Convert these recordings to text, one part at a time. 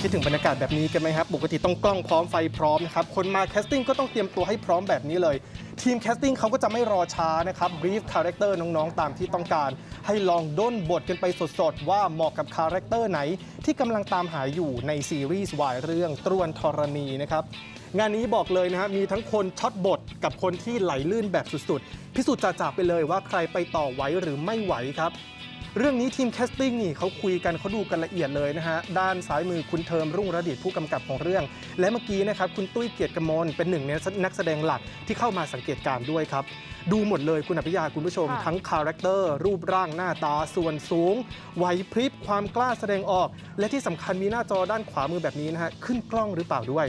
คิดถึงบรรยากาศแบบนี้กันไหมครับ ปกติต้องกล้องพร้อมไฟพร้อมนะครับ คนมาแคสติ้งก็ต้องเตรียมตัวให้พร้อมแบบนี้เลย ทีมแคสติ้งเขาก็จะไม่รอช้านะครับบรีฟคาแรคเตอร์น้องๆ ตามที่ต้องการ ให้ลองด้นบทกันไปสดๆ ว่าเหมาะกับคาแรคเตอร์ไหน ที่กำลังตามหาอยู่ในซีรีส์วายเรื่องตรวนธรณีนะครับงานนี้บอกเลยนะฮะมีทั้งคนช็อตบทกับคนที่ไหลลื่นแบบสุดๆ พิสูจน์จ่าๆไปเลยว่าใครไปต่อไหวหรือไม่ไหวครับ เรื่องนี้ทีมแคสติ้งนี่เขาคุยกันเขาดูกันละเอียดเลยนะฮะ ด้านซ้ายมือคุณเทิมรุ่งระดิตผู้กำกับของเรื่อง และเมื่อกี้นะครับคุณตุ้ยเกียรติกมลเป็นหนึ่งในนักแสดงหลักที่เข้ามาสังเกตการ์ด้วยครับ ดูหมดเลยคุณอภิยาคุณผู้ชม ทั้งคาแรคเตอร์รูปร่างหน้าตาส่วนสูงไหวพริบความกล้าแสดงออก และที่สำคัญมีหน้าจอด้านขวามือแบบนี้นะฮะขึ้นกล้องหรือเปล่าด้วย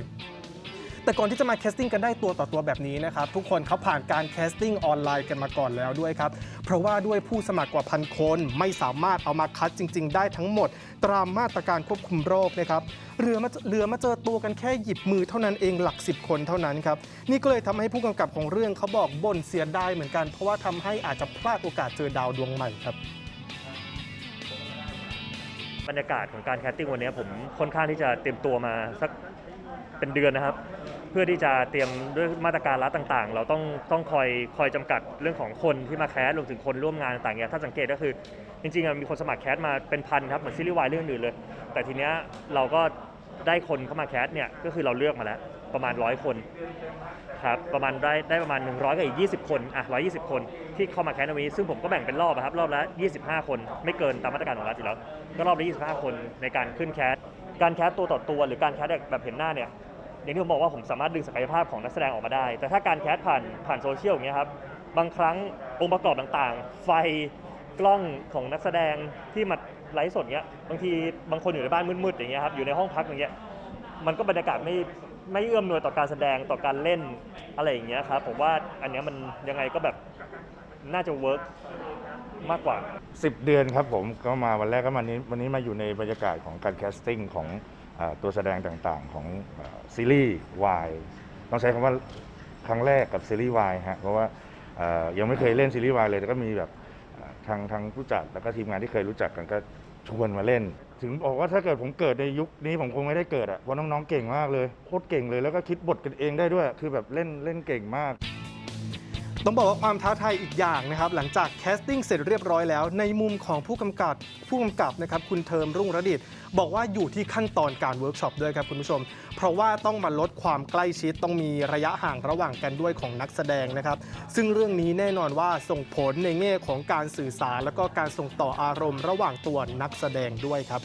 แต่ก่อนที่จะมาแคสติ้งกันได้ตัวต่อตัวแบบนี้นะครับทุกคนเขาผ่านการแคสติ้งออนไลน์กันมาก่อนแล้วด้วยครับเพราะว่าด้วยผู้สมัครกว่าพันคนไม่สามารถเอามาคัดจริง ๆ ได้ทั้งหมด ตามมาตรการควบคุมโรคนะครับเหลือมาเหลือมาเจอตัวกันแค่หยิบมือเท่านั้นเองหลัก 10 คนเท่านั้นครับนี่ก็เลยทำให้ผู้กำกับของเรื่องเขาบอกบ่นเสียดายเหมือนกัน เพราะว่าทำให้อาจจะพลาดโอกาสเจอดาวดวงใหม่ครับบรรยากาศของการแคสติ้งวันนี้ผมค่อนข้างที่จะเตรียมตัวมาสักเป็นเดือนนะครับ พื่อที่จะเตรียมด้วยมาตรการรัฐต่างๆ เราต้องต้องคอยคอยจำกัดเรื่องของคนที่มาแคสรวมถึงคนร่วมงานต่างๆเนี่ยถ้าสังเกตก็คือ จริงๆมีคนสมัครแคสมาเป็นพันครับเหมือนซีรีส์วายเรื่องอื่นเลย แต่ทีเนี้ยเราก็ได้คนเข้ามาแคสเนี่ยก็คือเราเลือกมาแล้วประมาณร้อยคนครับประมาณได้ได้ประมาณ 100กับอีก 20 คนอะ120 คนที่เข้ามาแคสในวันนี้ซึ่งผมก็แบ่งเป็นรอบอะครับรอบละ 25 คน ไม่เกินตามมาตรการของรัฐอยู่แล้ว ก็รอบละ 25 คนในการขึ้นแคสการแคสตัวต่อตัวหรือการแคสแบบเห็นหน้าเนี่ย อย่างที่ผมบอกว่าผมสามารถดึงศักยภาพของนักแสดงออกมาได้ แต่ถ้าการแคสผ่านผ่านโซเชียลอย่างเงี้ยครับบางครั้งองค์ประกอบต่างๆ ไฟกล้องของนักแสดงที่มาไลฟ์สดเงี้ยบางทีบางคนอยู่ในบ้านมืดๆอย่างเงี้ยครับอยู่ในห้องพักอย่างเงี้ยมันก็บรรยากาศไม่ไม่เอื้อมหน่วยต่อการแสดงต่อการเล่นอะไรอย่างเงี้ยครับผมว่าอันเนี้ยมันยังไงก็แบบน่าจะเวิร์ก มากกว่า 10 เดือนครับผมก็มาวันแรกก็มานี้วันนี้มาอยู่ในบรรยากาศของการแคสติ้งของอตัวแสดงต่างๆ ของอ่าซีรีส์วายต้องใช้คำว่าครั้งแรกกับซีรีส์วายฮะเพราะว่าอ่ายังไม่เคยเล่นซีรีส์วายเลยแต่ก็มีแบบอ่าทางทางผู้จัดแล้วก็ทีมงานที่เคยรู้จักกันก็ชวนมาเล่น ถึงบอกว่าถ้าเกิดผมเกิดในยุคนี้ผมคงไม่ได้เกิดอะเพราะน้องๆเก่งมากเลยโคตรเก่งเลยแล้วก็คิดบทกันเองได้ด้วย คือแบบเล่นเล่นเก่งมาก ต้องบอกว่าความท้าทายอีกอย่างนะครับหลังจากแคสติ้งเสร็จเรียบร้อยแล้ว ในมุมของผู้กำกับผู้กำกับนะครับคุณเทิมรุ่งระดิตบอกว่าอยู่ที่ขั้นตอนการเวิร์กช็อปด้วยครับคุณผู้ชม เพราะว่าต้องมาลดความใกล้ชิดต้องมีระยะห่างระหว่างกันด้วยของนักแสดงนะครับ ซึ่งเรื่องนี้แน่นอนว่าส่งผลในแง่ของการสื่อสาร แล้วก็การส่งต่ออารมณ์ระหว่างตัวนักแสดงด้วยครับ